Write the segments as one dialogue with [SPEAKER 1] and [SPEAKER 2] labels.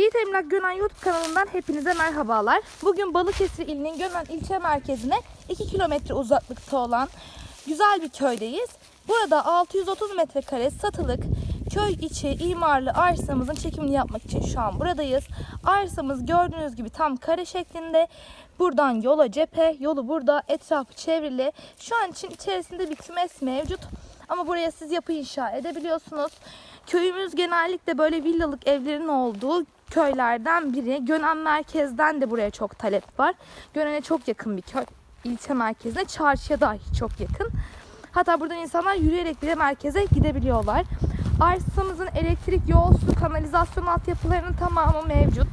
[SPEAKER 1] Emlak Gönen YouTube kanalından hepinize merhabalar. Bugün Balıkesir ilinin Gönen ilçe merkezine 2 kilometre uzaklıkta olan güzel bir köydeyiz. Burada 630 metrekare satılık köy içi imarlı arsamızın çekimini yapmak için şu an buradayız. Arsamız gördüğünüz gibi tam kare şeklinde. Buradan yola cephe, yolu burada, etrafı çevrili. Şu an için içerisinde bir kümes mevcut. Ama buraya siz yapı inşa edebiliyorsunuz. Köyümüz genellikle böyle villalık evlerin olduğu köylerden biri. Gönen merkezden de buraya çok talep var. Gönen'e çok yakın bir köy. İlçe merkezine, çarşıya dahi çok yakın. Hatta buradan insanlar yürüyerek bile merkeze gidebiliyorlar. Arsamızın elektrik, yol, su, kanalizasyon altyapılarının tamamı mevcut.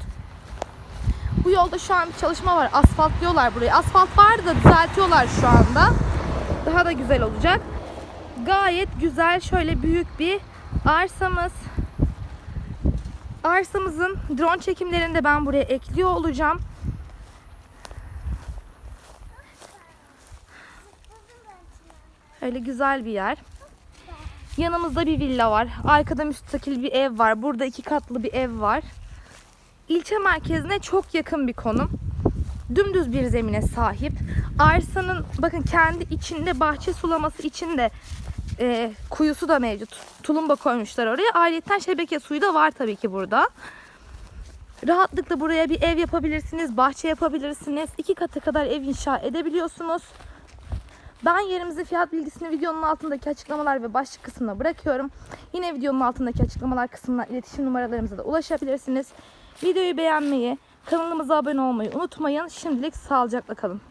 [SPEAKER 1] Bu yolda şu an bir çalışma var. Asfaltlıyorlar burayı. Asfalt vardı da düzeltiyorlar şu anda. Daha da güzel olacak. Gayet güzel şöyle büyük bir arsamız. Arsamızın drone çekimlerini de ben buraya ekliyor olacağım. Öyle güzel bir yer. Yanımızda bir villa var. Arkada müstakil bir ev var. Burada iki katlı bir ev var. İlçe merkezine çok yakın bir konum. Dümdüz bir zemine sahip. Arsanın bakın kendi içinde bahçe sulaması için de e, kuyusu da mevcut. Tulumba koymuşlar oraya. Ayrıca şebeke suyu da var tabii ki burada. Rahatlıkla buraya bir ev yapabilirsiniz, bahçe yapabilirsiniz. İki katı kadar ev inşa edebiliyorsunuz. Ben yerimizin fiyat bilgisini videonun altındaki açıklamalar ve başlık kısmına bırakıyorum. Yine videonun altındaki açıklamalar kısmına iletişim numaralarımıza da ulaşabilirsiniz. Videoyu beğenmeyi, kanalımıza abone olmayı unutmayın. Şimdilik sağlıcakla kalın.